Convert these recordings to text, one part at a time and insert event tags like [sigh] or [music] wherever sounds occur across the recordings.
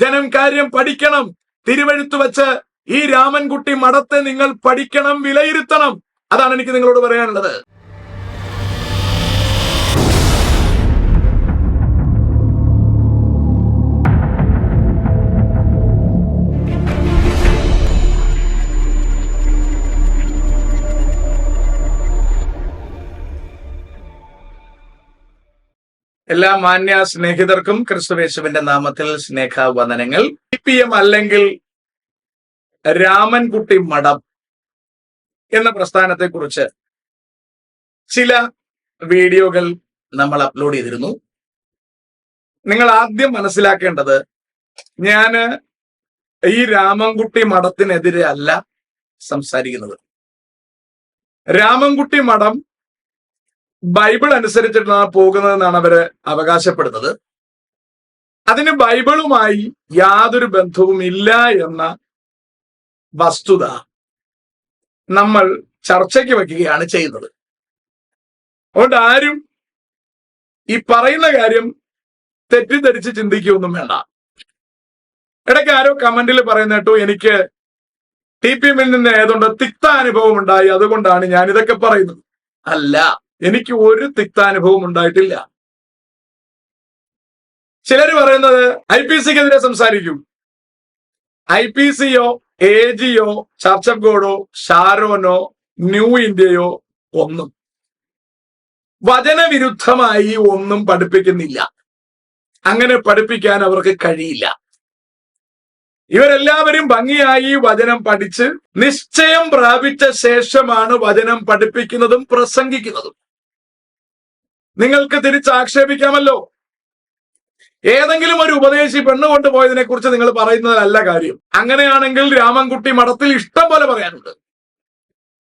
ജനം കാര്യം പഠിക്കണം. തിരുവഴുത്തു വെച്ച് ഈ രാമൻകുട്ടി മഠത്തെ നിങ്ങൾ പഠിക്കണം വിലയിരുത്തണം. അതാണ് എനിക്ക് നിങ്ങളോട് പറയാനുള്ളത്. എല്ലാ മാന്യ സ്നേഹിതർക്കും ക്രിസ്തുവേശുവിന്റെ നാമത്തിൽ സ്നേഹവന്ദനങ്ങൾ. സി പി എം അല്ലെങ്കിൽ രാമൻകുട്ടി മഠം എന്ന പ്രസ്ഥാനത്തെ കുറിച്ച് ചില വീഡിയോകൾ നമ്മൾ അപ്ലോഡ് ചെയ്തിരുന്നു. നിങ്ങൾ ആദ്യം മനസ്സിലാക്കേണ്ടത് ഞാൻ ഈ രാമൻകുട്ടി മഠത്തിനെതിരെ അല്ല സംസാരിക്കുന്നത്. രാമൻകുട്ടി മഠം ബൈബിൾ അനുസരിച്ചിട്ടാണ് പോകുന്നതെന്നാണ് അവർ അവകാശപ്പെടുന്നത്. അതിന് ബൈബിളുമായി യാതൊരു ബന്ധവും ഇല്ല എന്ന വസ്തുത നമ്മൾ ചർച്ചയ്ക്ക് വയ്ക്കുകയാണ് ചെയ്യുന്നത്. അതുകൊണ്ട് ആരും ഈ പറയുന്ന കാര്യം തെറ്റിദ്ധരിച്ച് ചിന്തിക്കുകയൊന്നും വേണ്ട. ഇടയ്ക്ക് ആരോ കമന്റിൽ പറയുന്ന കേട്ടോ എനിക്ക് ടി പി എമ്മിൽ നിന്ന് ഏതുകൊണ്ട് തിക്ത അനുഭവം ഉണ്ടായി അതുകൊണ്ടാണ് ഞാൻ ഇതൊക്കെ പറയുന്നത്. അല്ല. എനിക്ക് ഒരു തിക്താനുഭവം ഉണ്ടായിട്ടില്ല. ചിലർ പറയുന്നത് ഐ പി സിക്കെതിരെ സംസാരിക്കും. ഐ പി സിയോ എ ജിയോ ചർച്ച് ഓഫ് ഗോഡോ ഷാരോനോ ന്യൂ ഇന്ത്യയോ ഒന്നും. വചനവിരുദ്ധമായി ഒന്നും പഠിപ്പിക്കുന്നില്ല. അങ്ങനെ പഠിപ്പിക്കാൻ അവർക്ക് കഴിയില്ല. ഇവരെല്ലാവരും ഭംഗിയായി വചനം പഠിച്ച് നിശ്ചയം പ്രാപിച്ച ശേഷമാണ് വചനം പഠിപ്പിക്കുന്നതും പ്രസംഗിക്കുന്നതും. നിങ്ങൾക്ക് തിരിച്ചാക്ഷേപിക്കാമല്ലോ. ഏതെങ്കിലും ഒരു ഉപദേശി പെണ്ണ് കൊണ്ടുപോയതിനെ കുറിച്ച് നിങ്ങൾ പറയുന്നതല്ല കാര്യം. അങ്ങനെയാണെങ്കിൽ രാമൻകുട്ടി മഠത്തിൽ ഇഷ്ടം പോലെ പറയാനുണ്ട്.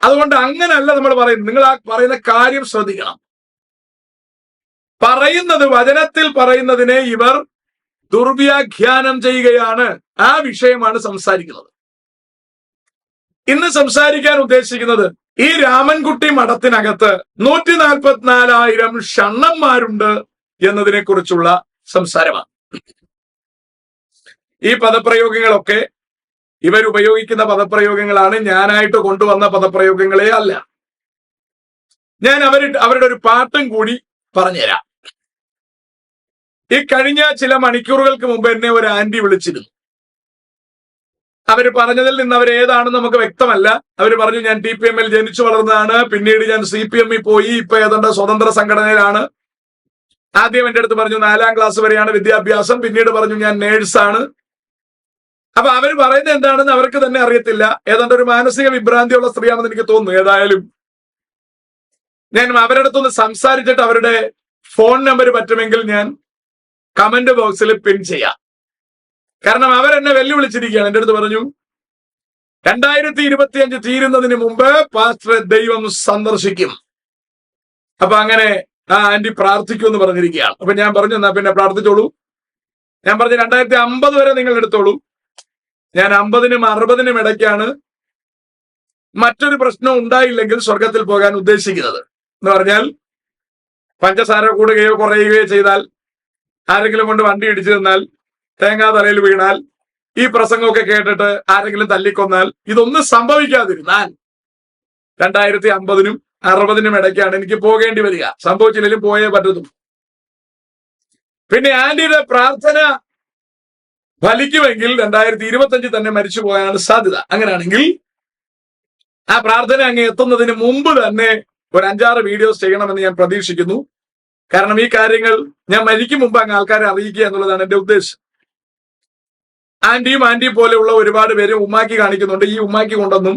അതുകൊണ്ട് അങ്ങനല്ല നമ്മൾ പറയുന്നത്. നിങ്ങൾ ആ പറയുന്ന കാര്യം ശ്രദ്ധിക്കണം. പറയുന്നത് വചനത്തിൽ പറയുന്നതിനെ ഇവർ ദുർവ്യാഖ്യാനം ചെയ്യുകയാണ്. ആ വിഷയമാണ് സംസാരിക്കുന്നത്. ഇന്ന് സംസാരിക്കാൻ ഉദ്ദേശിക്കുന്നത് ഈ രാമൻകുട്ടി മഠത്തിനകത്ത് നൂറ്റി നാൽപ്പത്തിനാലായിരം ഷണ്ണന്മാരുണ്ട് എന്നതിനെ കുറിച്ചുള്ള സംസാരമാണ്. ഈ പദപ്രയോഗങ്ങളൊക്കെ ഇവരുപയോഗിക്കുന്ന പദപ്രയോഗങ്ങളാണ് ഞാനായിട്ട് കൊണ്ടുവന്ന പദപ്രയോഗങ്ങളെ അല്ല. ഞാൻ അവർ അവരുടെ ഒരു പാട്ടും കൂടി പറഞ്ഞുതരാം. ഈ കഴിഞ്ഞ ചില മണിക്കൂറുകൾക്ക് മുമ്പ് എന്നെ ഒരു ആന്റി വിളിച്ചിരുന്നു. അവർ പറഞ്ഞതിൽ നിന്ന് അവർ ഏതാണെന്ന് നമുക്ക് വ്യക്തമല്ല. അവർ പറഞ്ഞു ഞാൻ ടി പി എമ്മിൽ ജനിച്ചു വളർന്നതാണ്. പിന്നീട് ഞാൻ സി പി എമ്മിൽ പോയി. ഇപ്പൊ ഏതാണ്ട് സ്വതന്ത്ര സംഘടനയിലാണ്. ആദ്യം എന്റെ അടുത്ത് പറഞ്ഞു നാലാം ക്ലാസ് വരെയാണ് വിദ്യാഭ്യാസം. പിന്നീട് പറഞ്ഞു ഞാൻ നേഴ്സാണ്. അപ്പൊ അവർ പറയുന്നത് എന്താണെന്ന് അവർക്ക് തന്നെ അറിയത്തില്ല. ഏതാണ്ട് ഒരു മാനസിക വിഭ്രാന്തിയുള്ള സ്ത്രീയാണെന്ന് എനിക്ക് തോന്നുന്നു ഏതായാലും. ഞാൻ അവരുടെ അടുത്തൊന്ന് സംസാരിച്ചിട്ട് അവരുടെ ഫോൺ നമ്പർ പറ്റുമെങ്കിൽ ഞാൻ കമന്റ് ബോക്സിൽ പിൻ ചെയ്യാം. കാരണം അവരെന്നെ വെല്ലുവിളിച്ചിരിക്കുകയാണ്. എന്റെ അടുത്ത് പറഞ്ഞു രണ്ടായിരത്തി ഇരുപത്തി അഞ്ച് തീരുന്നതിന് മുമ്പ് പാസ്റ്റർ ദൈവം സന്ദർശിക്കും. അപ്പൊ അങ്ങനെ ആ ആന്റി പ്രാർത്ഥിക്കൂ എന്ന് പറഞ്ഞിരിക്കുകയാണ്. അപ്പൊ ഞാൻ പറഞ്ഞു എന്നാ പിന്നെ പ്രാർത്ഥിച്ചോളൂ. ഞാൻ പറഞ്ഞു രണ്ടായിരത്തി അമ്പത് വരെ നിങ്ങൾ എടുത്തോളൂ. ഞാൻ അമ്പതിനും അറുപതിനും ഇടയ്ക്കാണ് മറ്റൊരു പ്രശ്നം ഉണ്ടായില്ലെങ്കിൽ സ്വർഗത്തിൽ പോകാൻ ഉദ്ദേശിക്കുന്നത്. എന്ന് പറഞ്ഞാൽ പഞ്ചസാര കൂടുകയോ കുറയുകയോ ചെയ്താൽ ആരെങ്കിലും കൊണ്ട് വണ്ടി ഇടിച്ചു തന്നാൽ തേങ്ങാ തലയിൽ വീണാൽ ഈ പ്രസംഗമൊക്കെ കേട്ടിട്ട് ആരെങ്കിലും തല്ലിക്കൊന്നാൽ ഇതൊന്നും സംഭവിക്കാതിരുന്നാൽ രണ്ടായിരത്തി അമ്പതിനും അറുപതിനും ഇടയ്ക്കാണ് എനിക്ക് പോകേണ്ടി വരിക. സംഭവിച്ചില്ലെങ്കിലും പോയേ പറ്റത്തുള്ളൂ. പിന്നെ ആന്റിയുടെ പ്രാർത്ഥന ഫലിക്കുമെങ്കിൽ രണ്ടായിരത്തി ഇരുപത്തി തന്നെ മരിച്ചു പോകാനാണ് സാധ്യത. അങ്ങനെയാണെങ്കിൽ ആ പ്രാർത്ഥന അങ്ങ് എത്തുന്നതിന് മുമ്പ് തന്നെ ഒരു അഞ്ചാറ് വീഡിയോസ് ചെയ്യണമെന്ന് ഞാൻ പ്രതീക്ഷിക്കുന്നു. കാരണം ഈ കാര്യങ്ങൾ ഞാൻ മരിക്കും മുമ്പ് അങ്ങ് ആൾക്കാരെ അറിയിക്കുക എന്നുള്ളതാണ് എന്റെ ഉദ്ദേശം. ആന്റിയും ആന്റി പോലെയുള്ള ഒരുപാട് പേര് ഉമ്മാക്കി കാണിക്കുന്നുണ്ട്. ഈ ഉമ്മാക്കി കൊണ്ടൊന്നും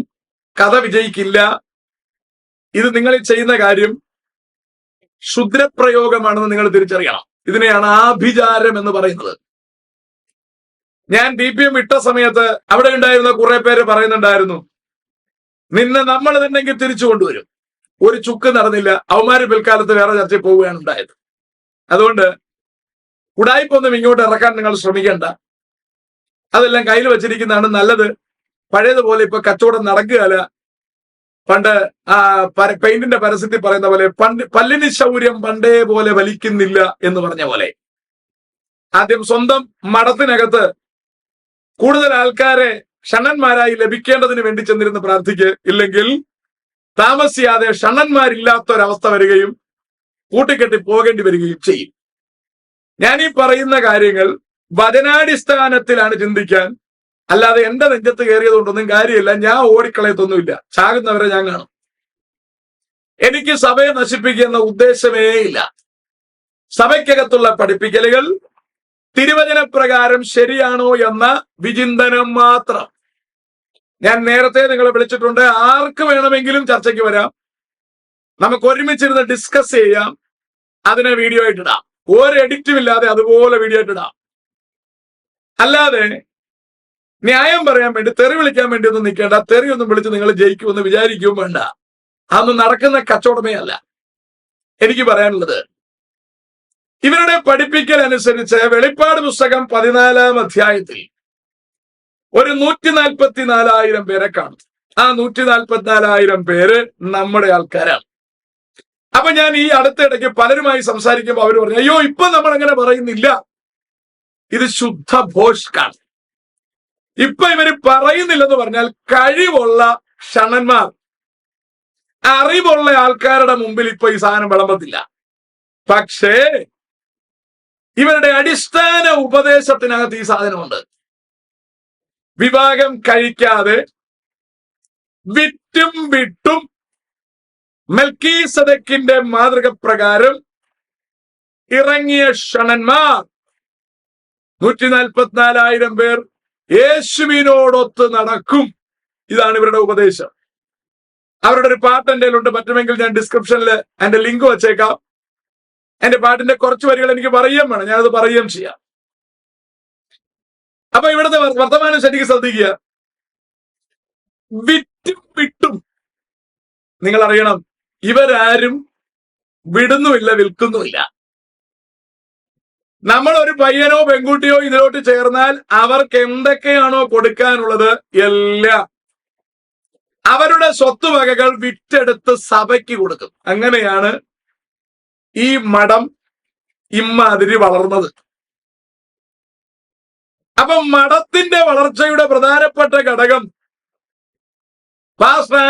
കഥ വിജയിക്കില്ല. ഇത് നിങ്ങൾ ചെയ്യുന്ന കാര്യം ക്ഷുദ്രപ്രയോഗമാണെന്ന് നിങ്ങൾ തിരിച്ചറിയണം. ഇതിനെയാണ് ആഭിചാരം എന്ന് പറയുന്നത്. ഞാൻ ഡി പി എം ഇട്ട സമയത്ത് അവിടെ ഉണ്ടായിരുന്ന കുറെ പേര് പറയുന്നുണ്ടായിരുന്നു നിന്നെ നമ്മൾ തന്നെങ്കിൽ തിരിച്ചു കൊണ്ടുവരും. ഒരു ചുക്ക് നടന്നില്ല. അവന്മാര് പിൽക്കാലത്ത് വേറെ ചർച്ചയിൽ പോവുകയാണ് ഉണ്ടായത്. അതുകൊണ്ട് ഉടായ്പൊന്നും ഇങ്ങോട്ട് ഇറക്കാൻ നിങ്ങൾ ശ്രമിക്കേണ്ട. അതെല്ലാം കയ്യിൽ വെച്ചിരിക്കുന്നതാണ് നല്ലത്. പഴയതുപോലെ ഇപ്പൊ കച്ചവടം നടക്കുകയല്ല. പണ്ട് ആ പെയിന്റിന്റെ പരസ്യത്തിൽ പറയുന്ന പോലെ പണ്ട് പല്ലിന് ശൗര്യം പണ്ടേ പോലെ വലിക്കുന്നില്ല എന്ന് പറഞ്ഞ പോലെ. ആദ്യം സ്വന്തം മഠത്തിനകത്ത് കൂടുതൽ ആൾക്കാരെ ഷണ്ണന്മാരായി ലഭിക്കേണ്ടതിന് വേണ്ടി ചെന്നിരുന്ന് പ്രാർത്ഥിക്ക്. ഇല്ലെങ്കിൽ താമസിയാതെ ഷണ്ണന്മാരില്ലാത്ത ഒരവസ്ഥ വരികയും കൂട്ടിക്കെട്ടി പോകേണ്ടി വരികയും ചെയ്യും. ഞാൻ ഈ പറയുന്ന കാര്യങ്ങൾ വചനാടിസ്ഥാനത്തിലാണ് ചിന്തിക്കാൻ. അല്ലാതെ എന്റെ നെഞ്ചത്ത് കയറിയത് കൊണ്ടൊന്നും കാര്യമില്ല. ഞാൻ ഓടിക്കളയത്തൊന്നുമില്ല. ചാകുന്നവരെ ഞാൻ കാണും. എനിക്ക് സഭയെ നശിപ്പിക്കുന്ന ഉദ്ദേശമേ ഇല്ല. സഭയ്ക്കകത്തുള്ള പഠിപ്പിക്കലുകൾ തിരുവചന പ്രകാരം ശരിയാണോ എന്ന വിചിന്തനം മാത്രം. ഞാൻ നേരത്തെ നിങ്ങളെ വിളിച്ചിട്ടുണ്ട്. ആർക്ക് വേണമെങ്കിലും ചർച്ചയ്ക്ക് വരാം. നമുക്ക് ഒരുമിച്ചിരുന്ന് ഡിസ്കസ് ചെയ്യാം. അതിനെ വീഡിയോ ആയിട്ടിടാം ഒരു എഡിറ്റും ഇല്ലാതെ അതുപോലെ വീഡിയോ ആയിട്ടിടാം അല്ലാതെ ന്യായം പറയാൻ വേണ്ടി തെറി വിളിക്കാൻ വേണ്ടി ഒന്നും നിൽക്കേണ്ട. തെറി ഒന്നും വിളിച്ച് നിങ്ങൾ ജയിക്കുമെന്ന് വിചാരിക്കുകയും വേണ്ട. അതൊന്നും നടക്കുന്ന കച്ചവടമേ അല്ല. എനിക്ക് പറയാനുള്ളത് ഇവരുടെ പഠിപ്പിക്കൽ അനുസരിച്ച് വെളിപ്പാട് പുസ്തകം പതിനാലാം അധ്യായത്തിൽ ഒരു നൂറ്റി നാൽപ്പത്തി നാലായിരം പേരെ കാണും. ആ നൂറ്റി നാൽപ്പത്തിനാലായിരം പേര് നമ്മുടെ ആൾക്കാരാണ്. അപ്പൊ ഞാൻ ഈ അടുത്തിടയ്ക്ക് പലരുമായി സംസാരിക്കുമ്പോൾ അവർ പറഞ്ഞു അയ്യോ ഇപ്പൊ നമ്മൾ അങ്ങനെ പറയുന്നില്ല. ഇത് ശുദ്ധ ഭോഷ്കാണ് ഇപ്പൊ ഇവർ പറയുന്നില്ലെന്ന് പറഞ്ഞാൽ കഴിവുള്ള ക്ഷണന്മാർ അറിവുള്ള ആൾക്കാരുടെ മുമ്പിൽ ഇപ്പൊ ഈ സാധനം വിളമ്പത്തില്ല. പക്ഷേ ഇവരുടെ അടിസ്ഥാന ഉപദേശത്തിനകത്ത് ഈ സാധനമുണ്ട്. വിവാഹം കഴിക്കാതെ വിറ്റും വിട്ടും മെൽക്കീസദക്കിന്റെ മാതൃക പ്രകാരം ഇറങ്ങിയ ഷണന്മാർ നൂറ്റി നാൽപ്പത്തിനാലായിരം പേർ യേശുവിനോടൊത്ത് നടക്കും. ഇതാണ് ഇവരുടെ ഉപദേശം. അവരുടെ ഒരു പാട്ട് എന്റെ ഉണ്ട് പറ്റുമെങ്കിൽ ഞാൻ ഡിസ്ക്രിപ്ഷനിൽ എന്റെ ലിങ്ക് വച്ചേക്കാം. എന്റെ പാട്ടിന്റെ കുറച്ച് വരികൾ എനിക്ക് പറയുകയും വേണം. ഞാനത് പറയുകയും ചെയ്യാം. അപ്പൊ ഇവിടുത്തെ വർ- വർത്തമാനം ശരിക്കും ശ്രദ്ധിക്കുക. വിറ്റും വിട്ടും. നിങ്ങൾ അറിയണം ഇവരാരും വിടുന്നുമില്ല വിൽക്കുന്നുമില്ല. നമ്മൾ ഒരു പയ്യനോ പെൺകുട്ടിയോ ഇതിലോട്ട് ചേർന്നാൽ അവർക്ക് എന്തൊക്കെയാണോ കൊടുക്കാനുള്ളത് എല്ലാം. അവരുടെ സ്വത്തുവകകൾ വിറ്റെടുത്ത് സഭയ്ക്ക് കൊടുക്കും. അങ്ങനെയാണ് ഈ മഠം ഇമ്മാതിരി വളർന്നത്. അപ്പൊ മഠത്തിന്റെ വളർച്ചയുടെ പ്രധാനപ്പെട്ട ഘടകം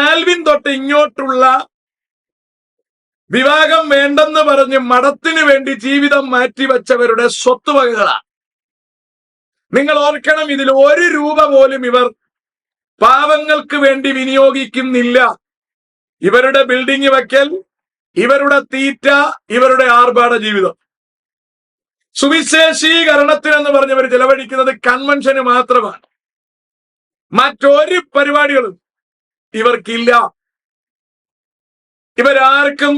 ആൽവിൻ തൊട്ട് ഇങ്ങോട്ടുള്ള വിവാഹം വേണ്ടെന്ന് പറഞ്ഞ് മഠത്തിന് വേണ്ടി ജീവിതം മാറ്റിവെച്ചവരുടെ സ്വത്തുവകകളാ നിങ്ങൾ ഓർക്കണം ഇതിൽ ഒരു രൂപ പോലും ഇവർ പാവങ്ങൾക്ക് വേണ്ടി വിനിയോഗിക്കുന്നില്ല. ഇവരുടെ ബിൽഡിംഗ് വയ്ക്കൽ ഇവരുടെ തീറ്റ ഇവരുടെ ആർഭാട ജീവിതം. സുവിശേഷീകരണത്തിനെന്ന് പറഞ്ഞവർ ചെലവഴിക്കുന്നത് കൺവെൻഷന് മാത്രമാണ്. മറ്റൊരു പരിപാടികളും ഇവർക്കില്ല. ഇവരാർക്കും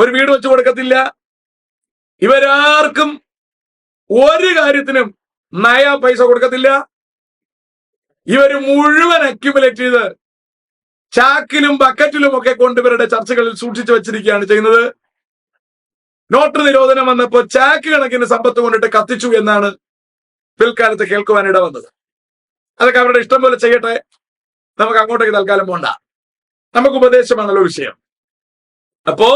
ഒരു വീട് വെച്ചു കൊടുക്കത്തില്ല. ഇവരാർക്കും ഒരു കാര്യത്തിനും നയ പൈസ കൊടുക്കത്തില്ല. ഇവർ മുഴുവൻ അക്യുമുലേറ്റ് ചെയ്ത് ചാക്കിലും ബക്കറ്റിലും ഒക്കെ കൊണ്ട് ഇവരുടെ ചർച്ചകളിൽ സൂക്ഷിച്ചു വെച്ചിരിക്കുകയാണ് ചെയ്യുന്നത്. നോട്ട് നിരോധനം വന്നപ്പോ ചാക്ക് കണക്കിന് സമ്പത്ത് കൊണ്ടിട്ട് കത്തിച്ചു എന്നാണ് പിൽക്കാലത്ത് കേൾക്കുവാനിട വന്നത്. അതൊക്കെ അവരുടെ ഇഷ്ടം പോലെ ചെയ്യട്ടെ. നമുക്ക് അങ്ങോട്ടേക്ക് തൽക്കാലം പോണ്ട. നമുക്ക് ഉപദേശമാണല്ലോ വിഷയം. അപ്പോ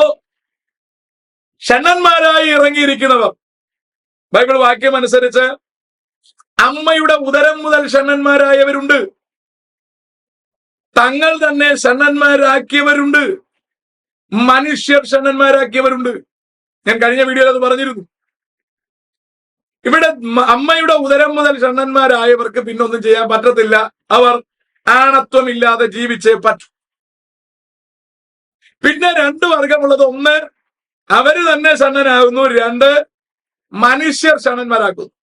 ഷണ്ണന്മാരായി ഇറങ്ങിയിരിക്കുന്നവർ. ബൈബിൾ വാക്യം അനുസരിച്ച് അമ്മയുടെ ഉദരം മുതൽ ഷണ്ണന്മാരായവരുണ്ട്. തങ്ങൾ തന്നെ ഷണ്ണന്മാരാക്കിയവരുണ്ട്. മനുഷ്യർ ഷണ്ണന്മാരാക്കിയവരുണ്ട്. ഞാൻ കഴിഞ്ഞ വീഡിയോയിൽ അത് പറഞ്ഞിരുന്നു. ഇവിടെ അമ്മയുടെ ഉദരം മുതൽ ഷണ്ണന്മാരായവർക്ക് പിന്നൊന്നും ചെയ്യാൻ പറ്റത്തില്ല. അവർ ആണത്വമില്ലാതെ ജീവിച്ചേ പറ്റൂ. പിന്നെ രണ്ട് വർഗമുള്ളത്. ഒന്ന് അവർ തന്നെ ഷണ്ണനാകുന്നു രണ്ട് മനുഷ്യർ ഷണ്ണന്മാരാക്കുന്നു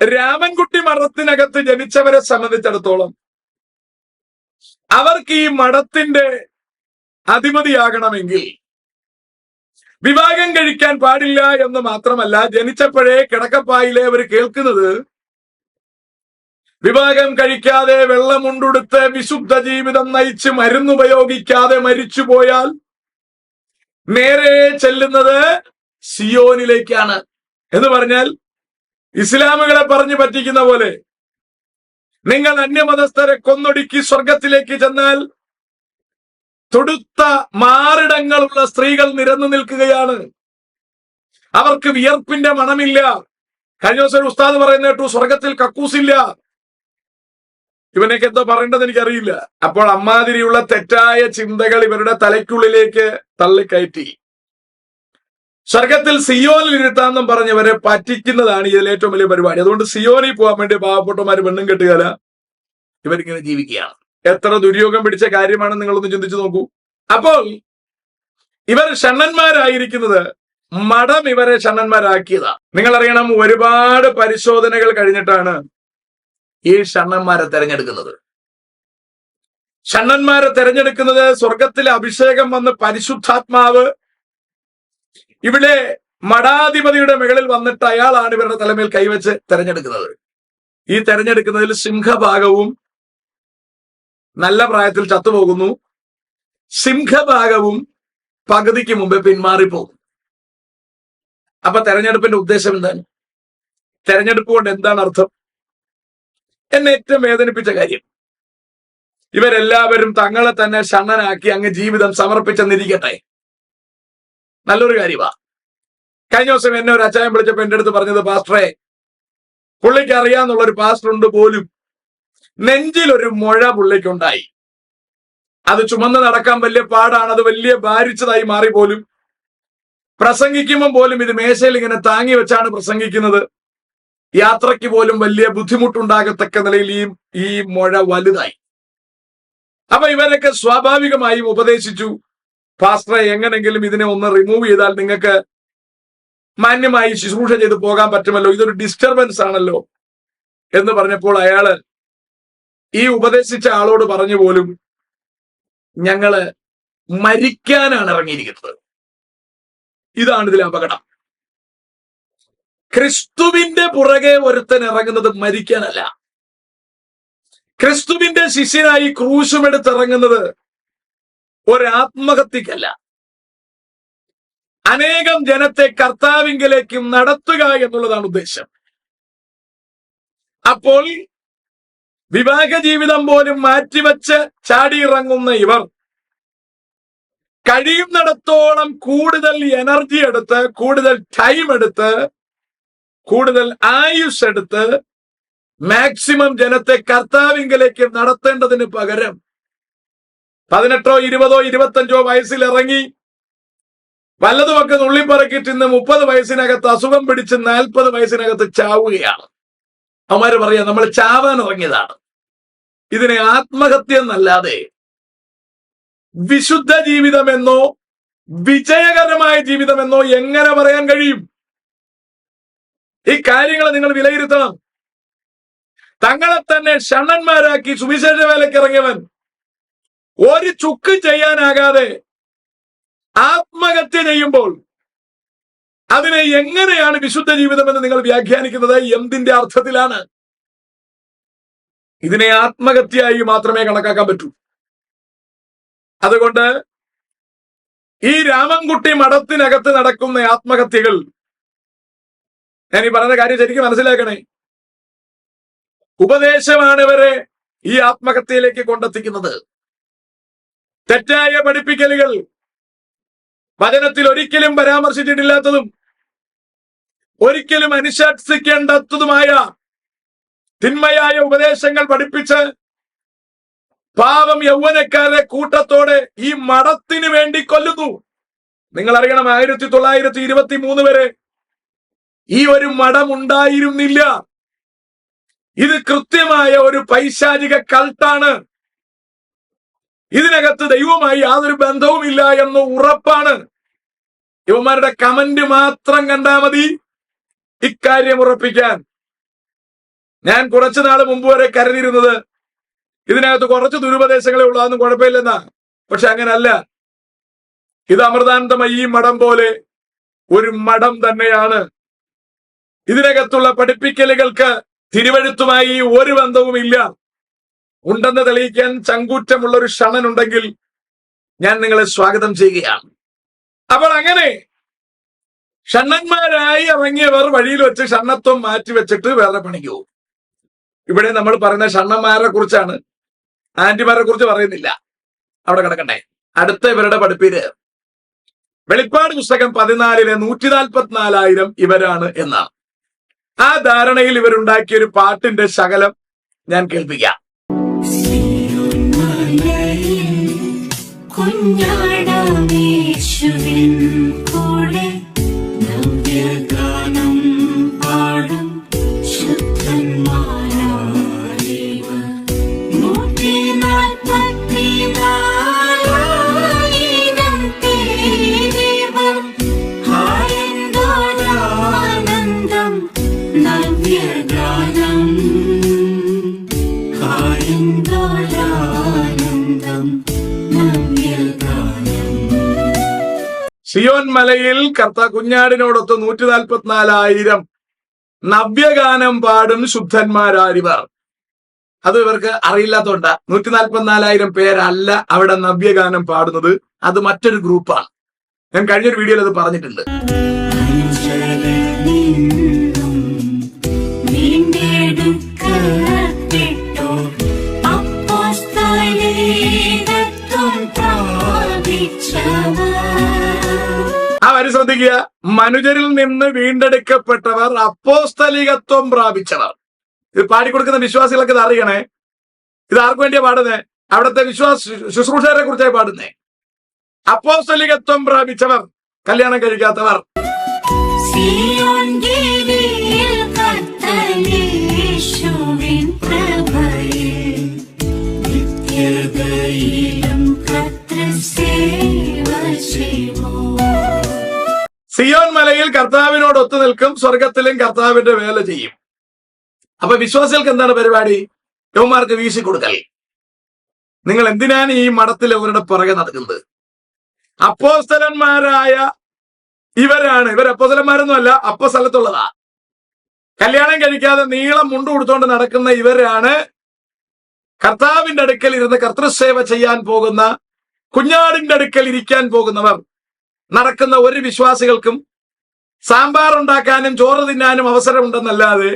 രാമൻകുട്ടി മഠത്തിനകത്ത് ജനിച്ചവരെ സംബന്ധിച്ചിടത്തോളം അവർക്ക് ഈ മഠത്തിന്റെ അധിപതിയാകണമെങ്കിൽ വിവാഹം കഴിക്കാൻ പാടില്ല എന്ന് മാത്രമല്ല ജനിച്ചപ്പോഴേ കിടക്കപ്പായിലെ അവർ കേൾക്കുന്നത് വിവാഹം കഴിക്കാതെ വെള്ളമുണ്ടുടുത്ത് വിശുദ്ധ ജീവിതം നയിച്ച് മരുന്നുപയോഗിക്കാതെ മരിച്ചുപോയാൽ നേരെ ചെല്ലുന്നത് സിയോനിലേക്കാണ്. എന്ന് പറഞ്ഞാൽ ഇസ്ലാമുകളെ പറഞ്ഞു പറ്റിക്കുന്ന പോലെ നിങ്ങൾ അന്യമതസ്ഥരെ കൊന്നൊടുക്കി സ്വർഗത്തിലേക്ക് ചെന്നാൽ തൊടുത്ത മാറിടങ്ങളുള്ള സ്ത്രീകൾ നിരന്നു നിൽക്കുകയാണ്. അവർക്ക് വിയർപ്പിന്റെ മണമില്ല. കഴിഞ്ഞ ദിവസം ഉസ്താദ് പറയുന്ന കേട്ടു സ്വർഗത്തിൽ കക്കൂസില്ല. ഇവനൊക്കെ എന്തോ പറയേണ്ടത് എനിക്കറിയില്ല. അപ്പോൾ അമ്മാതിരിയുള്ള തെറ്റായ ചിന്തകൾ ഇവരുടെ തലയ്ക്കുള്ളിലേക്ക് തള്ളിക്കയറ്റി. സ്വർഗത്തിൽ സിയോനിൽ ഇരുത്താന്നും പറഞ്ഞവരെ പറ്റിക്കുന്നതാണ് ഇതിൽ ഏറ്റവും വലിയ പരിപാടി. അതുകൊണ്ട് സിയോനിൽ പോകാൻ വേണ്ടി പാവപ്പെട്ടമാര് പെണ്ണും കെട്ടുകല ഇവരിങ്ങനെ ജീവിക്കുകയാണ്. എത്ര ദുര്യോഗം പിടിച്ച കാര്യമാണെന്ന് നിങ്ങളൊന്ന് ചിന്തിച്ചു നോക്കൂ. അപ്പോൾ ഇവർ ഷണ്ണന്മാരായിരിക്കുന്നത് മഠം ഇവരെ ഷണ്ണന്മാരാക്കിയതാ. നിങ്ങളറിയണം ഒരുപാട് പരിശോധനകൾ കഴിഞ്ഞിട്ടാണ് ഈ ഷണ്ണന്മാരെ തെരഞ്ഞെടുക്കുന്നത്. ഷണ്ണന്മാരെ തെരഞ്ഞെടുക്കുന്നത് സ്വർഗത്തിലെ അഭിഷേകം വന്ന് പരിശുദ്ധാത്മാവ് ഇവിടെ മഠാധിപതിയുടെ മുകളിൽ വന്നിട്ട് അയാളാണ് ഇവരുടെ തലമേൽ കൈവച്ച് തെരഞ്ഞെടുക്കുന്നത്. ഈ തെരഞ്ഞെടുക്കുന്നതിൽ സിംഹഭാഗവും നല്ല പ്രായത്തിൽ ചത്തുപോകുന്നു. സിംഹഭാഗവും പകുതിക്ക് മുമ്പേ പിന്മാറിപ്പോകും അപ്പൊ തെരഞ്ഞെടുപ്പിന്റെ ഉദ്ദേശം എന്താണ്? തെരഞ്ഞെടുപ്പ് കൊണ്ട് എന്താണ് അർത്ഥം? എന്നെ ഏറ്റവും വേദനിപ്പിച്ച കാര്യം. ഇവരെല്ലാവരും തങ്ങളെ തന്നെ ഷണ്ണനാക്കി അങ്ങ് ജീവിതം സമർപ്പിച്ചെന്നിരിക്കട്ടെ. നല്ലൊരു കാര്യമാ. കഴിഞ്ഞ ദിവസം എന്നെ ഒരു അച്ചായം വിളിച്ചപ്പോ എന്റെ അടുത്ത് പറഞ്ഞത് പാസ്റ്ററെ പുള്ളിക്ക് അറിയാന്നുള്ള ഒരു പാസ്റ്റർ ഉണ്ട് പോലും നെഞ്ചിൽ ഒരു മുഴ പുള്ളിക്കുണ്ടായി. അത് ചുമന്ന് നടക്കാൻ വലിയ പാടാണ് അത് വലിയ ഭാരിച്ചതായി മാറി പോലും. പ്രസംഗിക്കുമ്പോൾ പോലും ഇത് മേശയിൽ ഇങ്ങനെ താങ്ങി വെച്ചാണ് പ്രസംഗിക്കുന്നത്. യാത്രയ്ക്ക് പോലും വലിയ ബുദ്ധിമുട്ടുണ്ടാകത്തക്ക നിലയിൽ ഈ ഈ മഴ വലുതായി. അപ്പൊ ഇവരൊക്കെ സ്വാഭാവികമായും ഉപദേശിച്ചു ഫാസ്റ്ററെ എങ്ങനെങ്കിലും ഇതിനെ ഒന്ന് റിമൂവ് ചെയ്താൽ നിങ്ങൾക്ക് മാന്യമായി ശുശ്രൂഷ ചെയ്ത് പോകാൻ പറ്റുമല്ലോ ഇതൊരു ഡിസ്റ്റർബൻസ് ആണല്ലോ. എന്ന് പറഞ്ഞപ്പോൾ അയാൾ ഈ ഉപദേശിച്ച ആളോട് പറഞ്ഞു പോലും ഞങ്ങൾ മരിക്കാനാണ് ഇറങ്ങിയിരിക്കുന്നത്. ഇതാണ് ഇതിലെ അപകടം. ക്രിസ്തുവിന്റെ പുറകെ ഒരുത്തൻ ഇറങ്ങുന്നത് മരിക്കാനല്ല. ക്രിസ്തുവിന്റെ ശിഷ്യനായി ക്രൂശുമെടുത്തിറങ്ങുന്നത് ഒരാത്മഹത്യക്കല്ല. അനേകം ജനത്തെ കർത്താവിങ്കിലേക്കും നടത്തുക എന്നുള്ളതാണ് ഉദ്ദേശം. അപ്പോൾ വിവാഹ ജീവിതം പോലും മാറ്റിവെച്ച് ചാടിയിറങ്ങുന്ന ഇവർ കഴിയുന്നിടത്തോളം കൂടുതൽ എനർജി എടുത്ത് കൂടുതൽ ടൈം എടുത്ത് കൂടുതൽ ആയുസ് എടുത്ത് മാക്സിമം ജനത്തെ കർത്താവിങ്കലേക്ക് നടത്തേണ്ടതിന് പകരം പതിനെട്ടോ ഇരുപതോ ഇരുപത്തഞ്ചോ വയസ്സിൽ ഇറങ്ങി വല്ലതുമൊക്കെ നുള്ളിപ്പറക്കിട്ട് ഇന്ന് മുപ്പത് വയസ്സിനകത്ത് അസുഖം പിടിച്ച് നാൽപ്പത് വയസ്സിനകത്ത് ചാവുകയാണ്. അവന്മാര് പറയാ നമ്മൾ ചാവാൻ ഇറങ്ങിയതാണ്. ഇതിനെ ആത്മഹത്യ എന്നല്ലാതെ വിശുദ്ധ ജീവിതമെന്നോ വിജയകരമായ ജീവിതമെന്നോ എങ്ങനെ പറയാൻ കഴിയും? ഈ കാര്യങ്ങൾ നിങ്ങൾ വിലയിരുത്തണം. തങ്ങളെ തന്നെ ഷണ്ണന്മാരാക്കി സുവിശേഷ വേലയ്ക്ക് ഇറങ്ങിയവൻ. ഒരു ചുക്ക് ചെയ്യാനാകാതെ ആത്മഹത്യ ചെയ്യുമ്പോൾ അതിനെ എങ്ങനെയാണ് വിശുദ്ധ ജീവിതം എന്ന് നിങ്ങൾ വ്യാഖ്യാനിക്കുന്നത്? എന്തിന്റെ അർത്ഥത്തിലാണ്? ഇതിനെ ആത്മഹത്യയായി മാത്രമേ കണക്കാക്കാൻ പറ്റൂ. അതുകൊണ്ട് ഈ രാമൻകുട്ടി മഠത്തിനകത്ത് നടക്കുന്ന ആത്മഹത്യകൾ ഞാൻ ഈ പറഞ്ഞ കാര്യം ശരിക്കും മനസ്സിലാക്കണേ. ഉപദേശമാണ് ഇവരെ ഈ ആത്മഹത്യയിലേക്ക് കൊണ്ടെത്തിക്കുന്നത്. തെറ്റായ പഠിപ്പിക്കലുകൾ വചനത്തിൽ ഒരിക്കലും പരാമർശിച്ചിട്ടില്ലാത്തതും ഒരിക്കലും അനുശാസിക്കേണ്ടാത്തതുമായ തിന്മയായ ഉപദേശങ്ങൾ പഠിപ്പിച്ച് പാവം യൗവനക്കാരെ കൂട്ടത്തോടെ ഈ മഠത്തിന് വേണ്ടി കൊല്ലുന്നു. നിങ്ങൾ അറിയണം ആയിരത്തി തൊള്ളായിരത്തി ഇരുപത്തി മൂന്ന് വരെ ഈ ഒരു മഠം ഉണ്ടായിരുന്നില്ല. ഇത് കൃത്യമായ ഒരു പൈശാചിക കൾട്ടാണ് ഇതിനകത്ത് ദൈവമായി യാതൊരു ബന്ധവുമില്ല എന്ന് ഉറപ്പാണ്. ഇവന്മാരുടെ കമന്റ് മാത്രം കണ്ടാ മതി ഇക്കാര്യം ഉറപ്പിക്കാൻ. ഞാൻ കുറച്ചു നാൾ മുമ്പ് വരെ കരുതിയിരുന്നത് ഇതിനകത്ത് കുറച്ച് ദുരുപദേശങ്ങളെ ഉള്ളൂ അതൊന്നും കുഴപ്പമില്ലെന്നാ. പക്ഷെ അങ്ങനല്ല. ഇത് അമൃതാനന്ദമയി മഠം പോലെ ഒരു മഠം തന്നെയാണ്. ഇതിനകത്തുള്ള പഠിപ്പിക്കലുകൾക്ക് തിരുവഴുത്തുമായി ഒരു ബന്ധവുമില്ല ഉണ്ടെന്ന് തെളിയിക്കാൻ ചങ്കൂറ്റമുള്ള ഒരു ക്ഷണനുണ്ടെങ്കിൽ ഞാൻ നിങ്ങളെ സ്വാഗതം ചെയ്യുകയാണ്. അപ്പോൾ അങ്ങനെ ഷണ്ണന്മാരായി ഇറങ്ങിയവർ വഴിയിൽ വെച്ച് ഷണ്ണത്വം മാറ്റി വെച്ചിട്ട് വേറെ പണിക്ക് പോകും. ഇവിടെ നമ്മൾ പറയുന്ന ഷണ്ണന്മാരെ കുറിച്ചാണ്. ആന്റിമാരെ കുറിച്ച് പറയുന്നില്ല. അവിടെ കിടക്കട്ടെ അടുത്ത ഇവരുടെ പഠിപ്പീര് വെളിപ്പാട് പുസ്തകം പതിനാലിലെ നൂറ്റി നാൽപ്പത്തിനാലായിരം ഇവരാണ് എന്നാണ്. ആ ധാരണയിൽ ഇവരുണ്ടാക്കിയ ഒരു പാട്ടിന്റെ ശകലം ഞാൻ കേൾപ്പിക്കാം. കുഞ്ഞാടാമേശുവിൻ കൂടെ മലയിൽ കർത്ത കുഞ്ഞാടിനോടൊത്ത് നൂറ്റി നാൽപ്പത്തിനാലായിരം നവ്യഗാനം പാടും ശുദ്ധന്മാരാരിവർ. അത് ഇവർക്ക് അറിയില്ലാത്തോണ്ട. നൂറ്റി നാൽപ്പത്തിനാലായിരം പേരല്ല അവിടെ നവ്യഗാനം പാടുന്നത്. അത് മറ്റൊരു ഗ്രൂപ്പാണ്. ഞാൻ കഴിഞ്ഞൊരു വീഡിയോയിൽ അത് പറഞ്ഞിട്ടുണ്ട്. വീണ്ടെടുക്കപ്പെട്ടോ ശ്രദ്ധിക്കുക. മനുജരിൽ നിന്ന് വീണ്ടെടുക്കപ്പെട്ടവർ അപ്പോസ്തലികത്വം പ്രാപിച്ചവർ. ഇത് പാടിക്കൊടുക്കുന്ന വിശ്വാസികളൊക്കെ ഇത് അറിയണേ. ഇത് ആർക്കു വേണ്ടിയാ പാടുന്നേ? അവിടുത്തെ വിശ്വാസ ശുശ്രൂഷകരെ കുറിച്ചായി പാടുന്നേ. അപ്പോസ്തലികത്വം പ്രാപിച്ചവർ കല്യാണം കഴിക്കാത്തവർ. പ്രഭയിൽ സിയോൻ മലയിൽ കർത്താവിനോട് ഒത്തു നിൽക്കും സ്വർഗത്തിലും കർത്താവിന്റെ വേല ചെയ്യും. അപ്പൊ വിശ്വാസികൾക്ക് എന്താണ് പരിപാടി? യവന്മാർക്ക് വീശി കൊടുക്കൽ. നിങ്ങൾ എന്തിനാണ് ഈ മഠത്തിൽ അവരുടെ പുറകെ നടക്കുന്നത്? അപ്പോസ്തലന്മാരായ ഇവരാണ്. ഇവർ അപ്പോസ്തലന്മാരൊന്നും അല്ല അപ്പോ സ്ഥലത്തുള്ളതാ കല്യാണം കഴിക്കാതെ നീളം മുണ്ടു കൊടുത്തോണ്ട് നടക്കുന്ന ഇവരാണ് കർത്താവിന്റെ അടുക്കൽ ഇരുന്ന് കർത്തൃസേവ ചെയ്യാൻ പോകുന്ന കുഞ്ഞാടിന്റെ അടുക്കൽ ഇരിക്കാൻ പോകുന്നവർ. നടക്കുന്ന ഒരു വിശ്വാസികൾക്കും സാമ്പാർ ഉണ്ടാക്കാനും ചോറ് തിന്നാനും അവസരമുണ്ടെന്നല്ലാതെ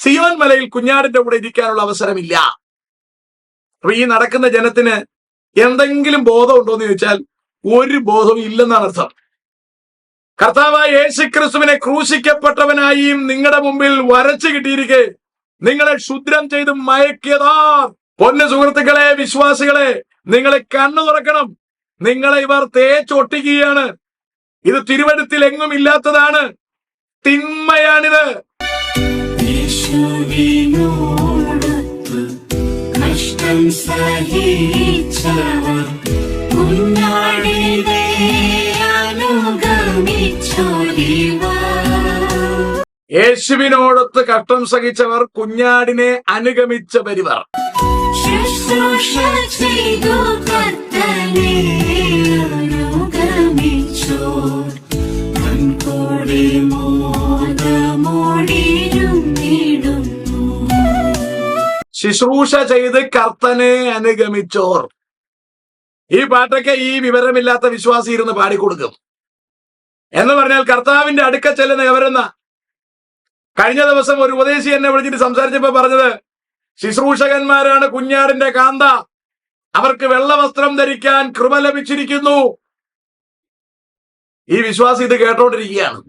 സിയോൻ മലയിൽ കുഞ്ഞാടിന്റെ കൂടെ ഇരിക്കാനുള്ള അവസരമില്ല. അപ്പൊ ഈ നടക്കുന്ന ജനത്തിന് എന്തെങ്കിലും ബോധം ഉണ്ടോ എന്ന് ചോദിച്ചാൽ ഒരു ബോധവും ഇല്ലെന്നാണ് അർത്ഥം. കർത്താവായ യേശു ക്രിസ്തുവിനെ ക്രൂശിക്കപ്പെട്ടവനായും നിങ്ങളുടെ മുമ്പിൽ വരച്ചു കിട്ടിയിരിക്കെ. നിങ്ങളെ ക്ഷുദ്രം ചെയ്ത് മയക്കിയതാ. പൊന്ന സുഹൃത്തുക്കളെ വിശ്വാസികളെ നിങ്ങളെ കണ്ണു തുറക്കണം നിങ്ങളെ ഇവർ തേച്ചൊട്ടിക്കുകയാണ്. ഇത് തിരുവനന്തത്തിൽ എങ്ങും ഇല്ലാത്തതാണ് തിന്മയാണിത്. യേശുവിനോടൊത്ത് കഷ്ടം സഹിച്ചവർ യേശുവിനോടൊത്ത് കഷ്ടം സഹിച്ചവർ കുഞ്ഞാടിനെ അനുഗമിച്ച പരിവർ ശുശ്രൂഷ ചെയ്തു കർത്തനെ. ശുശ്രൂഷ ചെയ്ത് കർത്തനെ അനുഗമിച്ചോർ. ഈ പാട്ടൊക്കെ ഈ വിവരമില്ലാത്ത വിശ്വാസി ഇരുന്ന് പാടിക്കൊടുക്കും. എന്ന് പറഞ്ഞാൽ കർത്താവിന്റെ അടുക്ക ചെല്ലുന്ന എവരെന്ന? കഴിഞ്ഞ ദിവസം ഒരു ഉപദേശി എന്നെ വിളിച്ചിട്ട് സംസാരിച്ചപ്പോ പറഞ്ഞത് ശുശ്രൂഷകന്മാരാണ് കുഞ്ഞാടിന്റെ കാന്ത. അവർക്ക് വെള്ള വസ്ത്രം ധരിക്കാൻ കൃപ ലഭിച്ചിരിക്കുന്നു. ഈ വിശ്വാസി ഇത് കേട്ടോണ്ടിരിക്കുകയാണ്.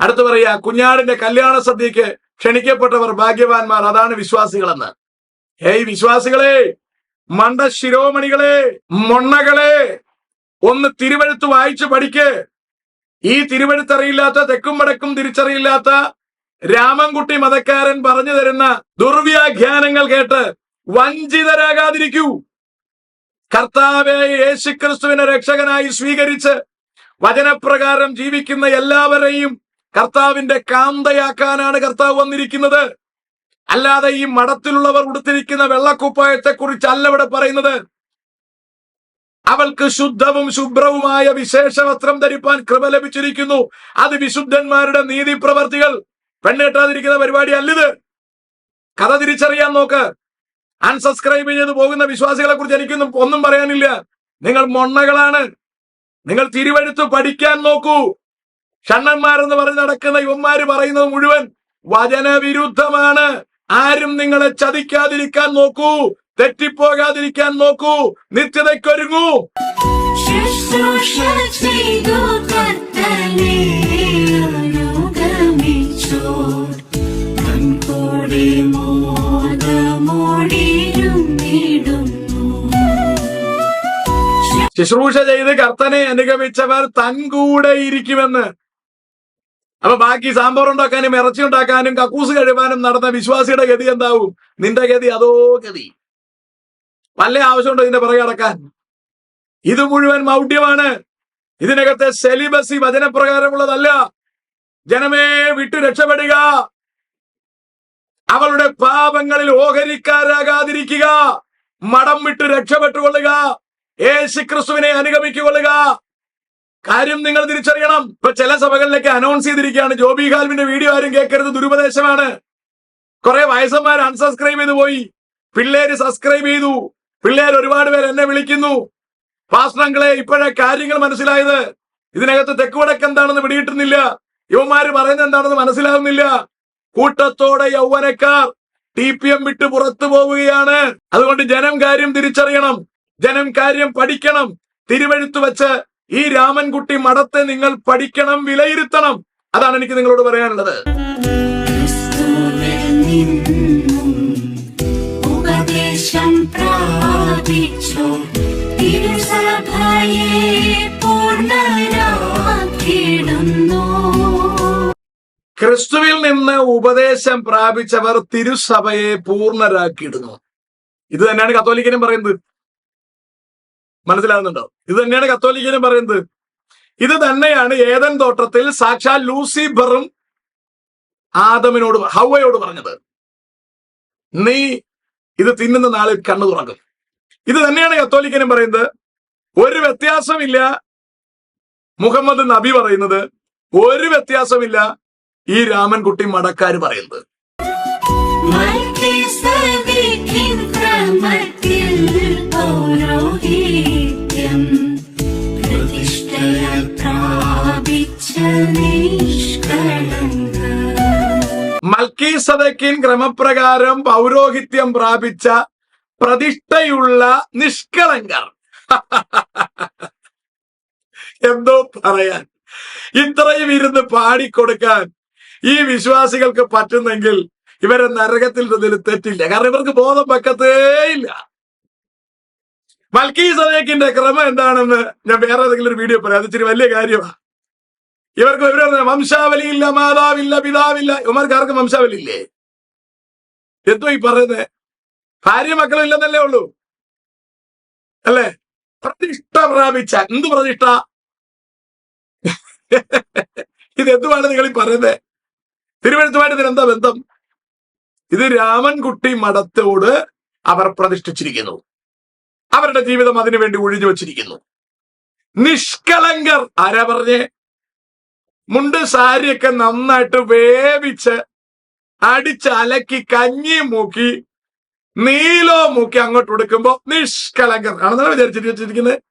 അടുത്ത് പറയാ കുഞ്ഞാടിന്റെ കല്യാണ സദ്യക്ക് ക്ഷണിക്കപ്പെട്ടവർ ഭാഗ്യവാന്മാർ അതാണ് വിശ്വാസികളെന്ന്. ഏയ് വിശ്വാസികളെ മണ്ട ശിരോമണികളെ മൊണ്ണകളെ ഒന്ന് തിരുവഴുത്ത് വായിച്ചു പഠിക്ക്. ഈ തിരുവഴുത്തറിയില്ലാത്ത തെക്കും വടക്കും തിരിച്ചറിയില്ലാത്ത രാമൻകുട്ടി മതക്കാരൻ പറഞ്ഞു തരുന്ന ദുർവ്യാഖ്യാനങ്ങൾ കേട്ട് വഞ്ചിതരാകാതിരിക്കൂ. കർത്താവെ യേശുക്രിസ്തുവിനെ രക്ഷകനായി സ്വീകരിച്ച് വചനപ്രകാരം ജീവിക്കുന്ന എല്ലാവരെയും കർത്താവിന്റെ കാന്തയാക്കാനാണ് കർത്താവ് വന്നിരിക്കുന്നത്. അല്ലാതെ ഈ മഠത്തിലുള്ളവർ ഉടുത്തിരിക്കുന്ന വെള്ളക്കുപ്പായത്തെ കുറിച്ചല്ല ഇവിടെ പറയുന്നത്. അവൾക്ക് ശുദ്ധവും ശുഭ്രവുമായ വിശേഷ വസ്ത്രം ധരിപ്പാൻ കൃപ ലഭിച്ചിരിക്കുന്നു. അത് വിശുദ്ധന്മാരുടെ നീതി പ്രവർത്തികൾ പെണ്ണേട്ടാതിരിക്കുന്ന പരിപാടി അല്ലിത് കഥ തിരിച്ചറിയാൻ നോക്ക്. അൺസബ്സ്ക്രൈബ് ചെയ്ത് പോകുന്ന വിശ്വാസികളെ കുറിച്ച് എനിക്കൊന്നും ഒന്നും പറയാനില്ല. നിങ്ങൾ മൊണ്ണകളാണ്. നിങ്ങൾ തിരുവഴുത്ത് പഠിക്കാൻ നോക്കൂ. ഷണ്ണന്മാരെന്ന് പറഞ്ഞ് നടക്കുന്ന ഇവന്മാര് പറയുന്നത് മുഴുവൻ വചനവിരുദ്ധമാണ്. ആരും നിങ്ങളെ ചതിക്കാതിരിക്കാൻ നോക്കൂ. തെറ്റിപ്പോകാതിരിക്കാൻ നോക്കൂ. നിത്യതയ്ക്കൊരുങ്ങൂ. ശുശ്രൂഷ ചെയ്തു ശുശ്രൂഷ ചെയ്ത് കർത്തനെ അനുഗമിച്ചവർ തൻ കൂടെ ഇരിക്കുമെന്ന്. അപ്പൊ ബാക്കി സാമ്പാർ ഉണ്ടാക്കാനും ഇറച്ചി ഉണ്ടാക്കാനും കക്കൂസ് കഴിവാനും നടന്ന വിശ്വാസിയുടെ ഗതി എന്താവും? നിന്റെ ഗതി അതോ ഗതി? വല്ല ആവശ്യമുണ്ടോ ഇതിന്റെ പുറകെ അടക്കാൻ ഇത് മുഴുവൻ മൗഢ്യമാണ്. ഇതിനകത്തെ സെലിബസി വചനപ്രകാരമുള്ളതല്ല. ജനമേ വിട്ടു രക്ഷപ്പെടുക. അവളുടെ പാപങ്ങളിൽ ഓഹരിക്കാരാകാതിരിക്കുക. മടം വിട്ട് രക്ഷപ്പെട്ടുകൊള്ളുക. യേശു ക്രിസ്തുവിനെ അനുഗമിക്കൊള്ളുക. കാര്യം നിങ്ങൾ തിരിച്ചറിയണം. ഇപ്പൊ ചില സഭകളിലേക്ക് അനൗൺസ് ചെയ്തിരിക്കുകയാണ്. ജോബി ഹാൽവിന്റെ വീഡിയോ ആരും കേൾക്കരുത്. ദുരുപദേശമാണ്. കുറെ വയസ്സന്മാർ അൺസബ്സ്ക്രൈബ് ചെയ്തു പോയി. പിള്ളേര് സബ്സ്ക്രൈബ് ചെയ്തു. പിള്ളേർ ഒരുപാട് പേര് എന്നെ വിളിക്കുന്നു. പാസ്റ്ററങ്ങളെ ഇപ്പോഴേ കാര്യങ്ങൾ മനസ്സിലായത്. ഇതിനകത്ത് തെക്ക് വടക്ക് എന്താണെന്ന് പിടികിട്ടുന്നില്ല. യുവമാര് പറയുന്നത് എന്താണെന്ന് മനസ്സിലാകുന്നില്ല കൂട്ടത്തോടെ യൗവനക്കാർ ടി പി എം വിട്ട് പുറത്തു പോവുകയാണ്. അതുകൊണ്ട് ജനം കാര്യം തിരിച്ചറിയണം. ജനം കാര്യം പഠിക്കണം. തിരുവഴുത്തു വെച്ച് ഈ രാമൻകുട്ടി മഠത്തെ നിങ്ങൾ പഠിക്കണം വിലയിരുത്തണം. അതാണ് എനിക്ക് നിങ്ങളോട് പറയാനുള്ളത്. ക്രിസ്തുവിൽ നിന്നും ഉപദേശം പ്രാപിച്ചു ക്രിസ്തുവിൽ നിന്ന് ഉപദേശം പ്രാപിച്ചവർ തിരുസഭയെ പൂർണരാക്കിയിടുന്നു. ഇത് തന്നെയാണ് കത്തോലിക്കനും പറയുന്നത്. മനസ്സിലാകുന്നുണ്ടോ? ഇത് തന്നെയാണ് കത്തോലിക്കനും പറയുന്നത്. ഇത് തന്നെയാണ് ഏതൻ തോട്ടത്തിൽ സാക്ഷാൽ ലൂസിഫറും ആദമിനോട് ഹവയോട് പറഞ്ഞത്. നീ ഇത് തിന്നുന്ന നാളിൽ കണ്ണു തുറക്കും. ഇത് തന്നെയാണ് കത്തോലിക്കനും പറയുന്നത്. ഒരു വ്യത്യാസമില്ല മുഹമ്മദ് നബി പറയുന്നത്. ഒരു വ്യത്യാസമില്ല ഈ രാമൻകുട്ടി മടക്കാർ പറയുന്നത്. മൽക്കീസദക്കിൻ ക്രമപ്രകാരം പൗരോഹിത്യം പ്രാപിച്ച പ്രതിഷ്ഠയുള്ള നിഷ്കളങ്കർ. [laughs] എന്തോ പറയാൻ. ഇത്രയും ഇരുന്ന് പാടിക്കൊടുക്കാൻ ഈ വിശ്വാസികൾക്ക് പറ്റുന്നെങ്കിൽ ഇവരെ നരകത്തിൽ നിന്നതിൽ തെറ്റില്ല. കാരണം ഇവർക്ക് ബോധം പക്കത്തേയില്ല മൽക്കീസദക്കിന്റെ ക്രമം എന്താണെന്ന് ഞാൻ വേറെ ഏതെങ്കിലും ഒരു വീഡിയോ പറയാം. അത് ഇച്ചിരി വലിയ കാര്യമാണ്. ഇവർക്ക് വിവരം വംശാവലി ഇല്ല മാതാവില്ല പിതാവില്ല. ഇവർക്ക് ആർക്കും വംശാവലി ഇല്ലേ എന്തോ ഈ പറയുന്നത് ഭാര്യ മക്കളും ഇല്ലെന്നല്ലേ ഉള്ളൂ. അല്ലേ? പ്രതിഷ്ഠ പ്രാപിച്ച. എന്ത് പ്രതിഷ്ഠ? ഇത് എന്തുമാണ് നിങ്ങൾ ഈ പറയുന്നത് തിരുവഴുത്തുമായിട്ട് ഇതിനെന്താ ബന്ധം? ഇത് രാമൻകുട്ടി മഠത്തോട് അവർ പ്രതിഷ്ഠിച്ചിരിക്കുന്നു. അവരുടെ ജീവിതം അതിനു വേണ്ടി ഒഴിഞ്ഞു വച്ചിരിക്കുന്നു. നിഷ്കളങ്കർ ആരാ പറഞ്ഞേ? മുണ്ട് സാരിയൊക്കെ നന്നായിട്ട് വേവിച്ച് അടിച്ച് അലക്കി കഞ്ഞി മൂക്കി നീലോ മൂക്കി അങ്ങോട്ട് കൊടുക്കുമ്പോ നിഷ്കളങ്കർ. ആണെന്നാണ് വിചാരിച്ചിട്ട് വെച്ചിരിക്കുന്നത്.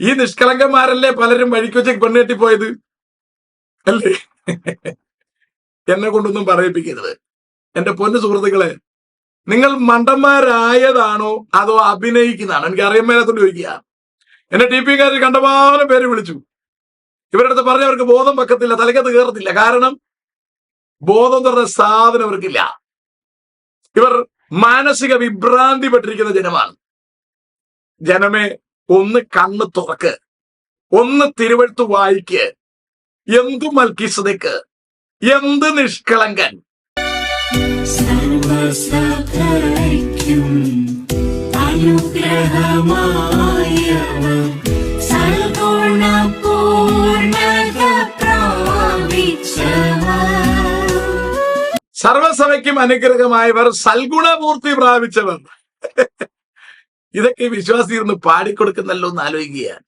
ഈ നിഷ്കളങ്കന്മാരല്ലേ പലരും വഴിക്ക് വെച്ച് പെണ്ണുകെട്ടി പോയത്? അല്ലേ? എന്നെ കൊണ്ടൊന്നും പറയിപ്പിക്കരുത്. എന്റെ പൊന്നു സുഹൃത്തുക്കളെ നിങ്ങൾ മണ്ടന്മാരായതാണോ അതോ അഭിനയിക്കുന്നതാണോ? എനിക്ക് അറിയാൻ മേലാത്തോണ്ട് ചോദിക്കുക. എന്നെ ടി പി കാര് കണ്ടമാനം പേര് വിളിച്ചു. ഇവരുടെ അടുത്ത് പറഞ്ഞവർക്ക് ബോധം വെക്കത്തില്ല തലക്കത്ത് കയറത്തില്ല കാരണം ബോധം പറഞ്ഞ സാധനം അവർക്കില്ല. ഇവർ മാനസിക വിഭ്രാന്തി പെട്ടിരിക്കുന്ന ജനമാണ്. ജനമേ ഒന്ന് കണ്ണ് തുറക്ക് ഒന്ന് തിരുവഴുത്ത് വായിക്ക് എന്തു മൽക്കിസതയ്ക്ക് എന്ത് നിഷ്കളങ്കൻ. സർവസഭയ്ക്കും സർവസഭയ്ക്കും അനുഗ്രഹമായവർ സൽഗുണപൂർത്തി പ്രാപിച്ചവർ. ഇതൊക്കെ വിശ്വാസി ഇരുന്ന് പാടിക്കൊടുക്കുന്നല്ലോ എന്ന് ആലോചിക്കുകയാണ്.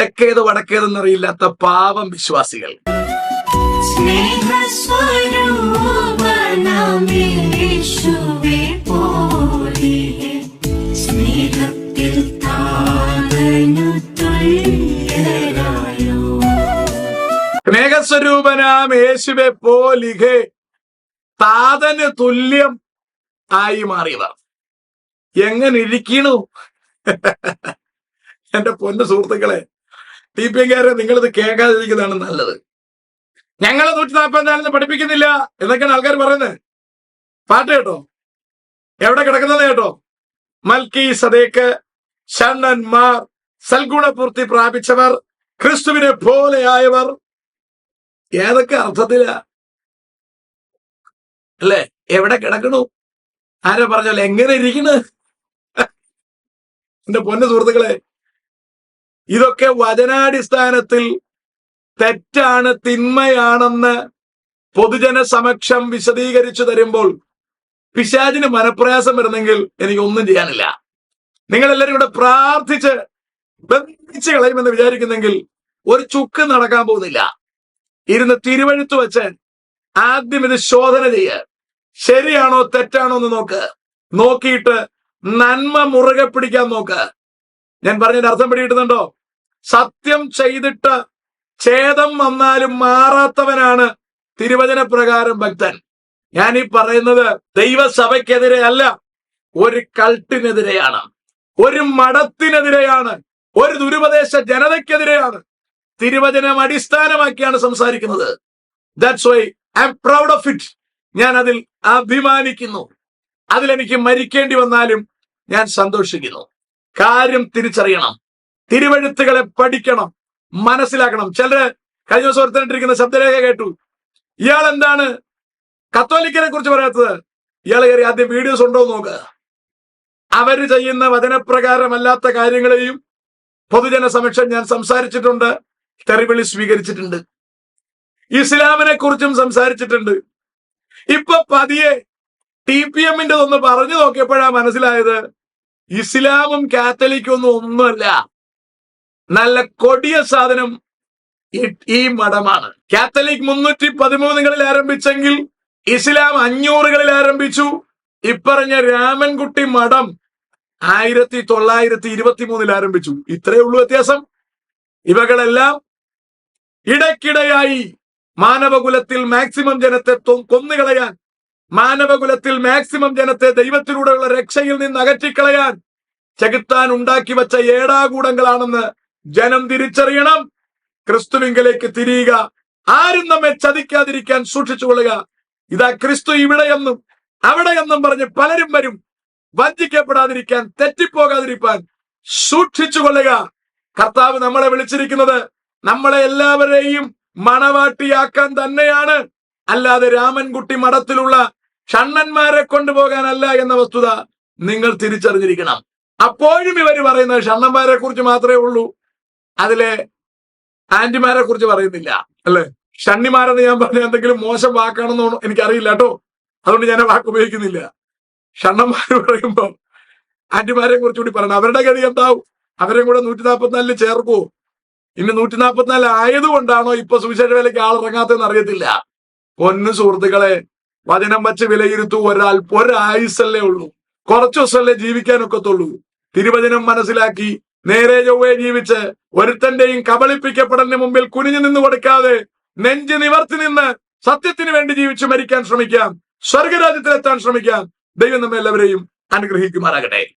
തെക്കേത് വടക്കേതെന്നറിയില്ലാത്ത പാവം വിശ്വാസികൾ. സ്നേഹസ്വരൂപനാം യേശുവെ പോലിഹെ താതന് തുല്യം ആയി മാറിയവർ എങ്ങനെ ഇരിക്കണു? എന്റെ പൊന്ന സുഹൃത്തുക്കളെ ടി പി എംകാരെ നിങ്ങളിത് കേൾക്കാതിരിക്കുന്നതാണ് നല്ലത്. ഞങ്ങളെ നൂറ്റി നാൽപ്പത്തിനാലിന് പഠിപ്പിക്കുന്നില്ല എന്നൊക്കെയാണ് ആൾക്കാർ പറയുന്നത്. പാട്ട് കേട്ടോ? എവിടെ കിടക്കുന്നത് കേട്ടോ? മൽക്കി സദേക്ക് ഷണ്ണന്മാർ സൽഗുണപൂർത്തി പ്രാപിച്ചവർ ക്രിസ്തുവിനെ പോലെയായവർ ഏതൊക്കെ അർത്ഥത്തിലാ അല്ലേ? എവിടെ കിടക്കണു? ആരാ പറഞ്ഞല്ലോ എങ്ങനെ ഇരിക്കണ്? എന്റെ പൊന്നു സുഹൃത്തുക്കളെ ഇതൊക്കെ വചനാടിസ്ഥാനത്തിൽ തെറ്റാണ് തിന്മയാണെന്ന് പൊതുജന സമക്ഷം വിശദീകരിച്ചു തരുമ്പോൾ പിശാചിന് മനപ്രയാസം വരുന്നെങ്കിൽ എനിക്ക് ഒന്നും ചെയ്യാനില്ല. നിങ്ങൾ എല്ലാവരും ഇവിടെ പ്രാർത്ഥിച്ച് ബന്ധിച്ച് കളയുമെന്ന് വിചാരിക്കുന്നെങ്കിൽ ഒരു ചുക്ക് നടക്കാൻ പോകുന്നില്ല. ഇരുന്ന് തിരുവഴുത്തു വെച്ച് ആദ്യം ഇത് ശോധന ചെയ്യ. ശരിയാണോ തെറ്റാണോ എന്ന് നോക്ക്. നോക്കിയിട്ട് നന്മ മുറുകെ പിടിക്കാൻ നോക്ക്. ഞാൻ പറഞ്ഞതിന്റെ അർത്ഥം പിടികിട്ടുന്നുണ്ടോ? സത്യം ചെയ്തിട്ട് ഛേദം വന്നാലും മാറാത്തവനാണ് തിരുവചന പ്രകാരം ഭക്തൻ. ഞാൻ ഈ പറയുന്നത് ദൈവസഭയ്ക്കെതിരെ അല്ല ഒരു കൾട്ടിനെതിരെയാണ് ഒരു മഠത്തിനെതിരെയാണ് ഒരു ദുരുപദേശ ജനതയ്ക്കെതിരെയാണ് തിരുവചനം അടിസ്ഥാനമാക്കിയാണ് സംസാരിക്കുന്നത്. That's why I'm proud of it ഞാൻ അതിൽ അഭിമാനിക്കുന്നു. അതിലെനിക്ക് മരിക്കേണ്ടി വന്നാലും ഞാൻ സന്തോഷിക്കുന്നു. കാര്യം തിരിച്ചറിയണം. തിരുവഴുത്തുകളെ പഠിക്കണം. മനസ്സിലാക്കണം. ചിലര് കഴിഞ്ഞ ദിവസം ഒരുത്തനിട്ടിരിക്കുന്ന ശബ്ദരേഖ കേട്ടു. ഇയാൾ എന്താണ് കത്തോലിക്കനെ കുറിച്ച് പറയാത്തത്. ഇയാൾ കയറി ആദ്യം വീഡിയോസ് ഉണ്ടോ നോക്കുക അവർ ചെയ്യുന്ന വചനപ്രകാരമല്ലാത്ത കാര്യങ്ങളെയും പൊതുജന സമക്ഷം ഞാൻ സംസാരിച്ചിട്ടുണ്ട്. തെറിവിളി സ്വീകരിച്ചിട്ടുണ്ട്. ഇസ്ലാമിനെ കുറിച്ചും സംസാരിച്ചിട്ടുണ്ട്. ഇപ്പൊ പതിയെ ടി പി എമ്മിന്റെ ഒന്ന് പറഞ്ഞു നോക്കിയപ്പോഴാ മനസ്സിലായത് ഇസ്ലാമും കാത്തലിക്കും ഒന്നും ഒന്നുമല്ല. നല്ല കൊടിയ സാധനം ഈ- മഠമാണ്. കാത്തലിക് മുന്നൂറ്റി പതിമൂന്നുകളിൽ ആരംഭിച്ചെങ്കിൽ ഇസ്ലാം അഞ്ഞൂറുകളിൽ ആരംഭിച്ചു. ഇപ്പറഞ്ഞ രാമൻകുട്ടി മഠം ആയിരത്തി തൊള്ളായിരത്തി ഇരുപത്തി മൂന്നിൽ ആരംഭിച്ചു. ഇത്രയേ ഉള്ളൂ വ്യത്യാസം. ഇവകളെല്ലാം ഇടയ്ക്കിടെയായി മാനവകുലത്തിൽ മാക്സിമം ജനത്തെ കൊന്നുകളയാൻ മാനവകുലത്തിൽ മാക്സിമം ജനത്തെ ദൈവത്തിലൂടെയുള്ള രക്ഷയിൽ നിന്ന് അകറ്റിക്കളയാൻ ചെകുത്താൻ ഉണ്ടാക്കി വച്ച ഏടാകൂടങ്ങളാണെന്ന് ജനം തിരിച്ചറിയണം. ക്രിസ്തുവിങ്കലേക്ക് തിരിയുക. ആരും നമ്മെ ചതിക്കാതിരിക്കാൻ സൂക്ഷിച്ചുകൊള്ളുക ഇതാ ക്രിസ്തു ഇവിടെയെന്നും അവിടെയെന്നും പറഞ്ഞ് പലരും വരും. വഞ്ചിക്കപ്പെടാതിരിക്കാൻ തെറ്റിപ്പോകാതിരിക്കാൻ സൂക്ഷിച്ചുകൊള്ളുക കർത്താവ് നമ്മളെ വിളിച്ചിരിക്കുന്നത് നമ്മളെ എല്ലാവരെയും മണവാട്ടിയാക്കാൻ തന്നെയാണ്. അല്ലാതെ രാമൻകുട്ടി മഠത്തിലുള്ള ഷണ്ണന്മാരെ കൊണ്ടുപോകാനല്ല എന്ന വസ്തുത നിങ്ങൾ തിരിച്ചറിഞ്ഞിരിക്കണം. അപ്പോഴും ഇവർ പറയുന്നത് ഷണ്ണന്മാരെ കുറിച്ച് മാത്രമേ ഉള്ളൂ. അതിലെ ആന്റിമാരെ കുറിച്ച് പറയുന്നില്ല. അല്ലെ? ഷണ്ണിമാരെന്ന് ഞാൻ പറഞ്ഞ എന്തെങ്കിലും മോശം വാക്കാണെന്നോ എനിക്കറിയില്ല കേട്ടോ. അതുകൊണ്ട് ഞാൻ വാക്ക് ഉപയോഗിക്കുന്നില്ല. ഷണ്ണന്മാർ പറയുമ്പോ ആന്റിമാരെ കുറിച്ച് കൂടി പറയണം. അവരുടെ ഗതി എന്താവും? അവരെയും കൂടെ നൂറ്റി നാൽപ്പത്തിനാലിൽ ചേർക്കുവോ? ഇനി നൂറ്റി നാൽപ്പത്തിനാല് ആയതുകൊണ്ടാണോ ഇപ്പൊ സുവിശേഷ വിലയ്ക്ക് ആളിറങ്ങാത്തതെന്ന് അറിയത്തില്ല. പൊന്നു സുഹൃത്തുക്കളെ വചനം വച്ച് വിലയിരുത്തു ഒരാൾ ഒരായുസല്ലേ ഉള്ളൂ. കുറച്ചു ദിവസമല്ലേ ജീവിക്കാനൊക്കത്തുള്ളൂ. തിരുവചനം മനസ്സിലാക്കി നേരെ ചൊവ്വേ ജീവിച്ച് ഒരുത്തന്റെയും കബളിപ്പിക്കപ്പെടലിന് മുമ്പിൽ കുനിഞ്ഞു നിന്ന് കൊടുക്കാതെ നെഞ്ച് നിവർത്തി നിന്ന് സത്യത്തിന് വേണ്ടി ജീവിച്ചു മരിക്കാൻ ശ്രമിക്കാം. സ്വർഗരാജ്യത്തിലെത്താൻ ശ്രമിക്കാം. ദൈവം നമ്മെ എല്ലാവരെയും അനുഗ്രഹിക്കുമാറാകട്ടെ.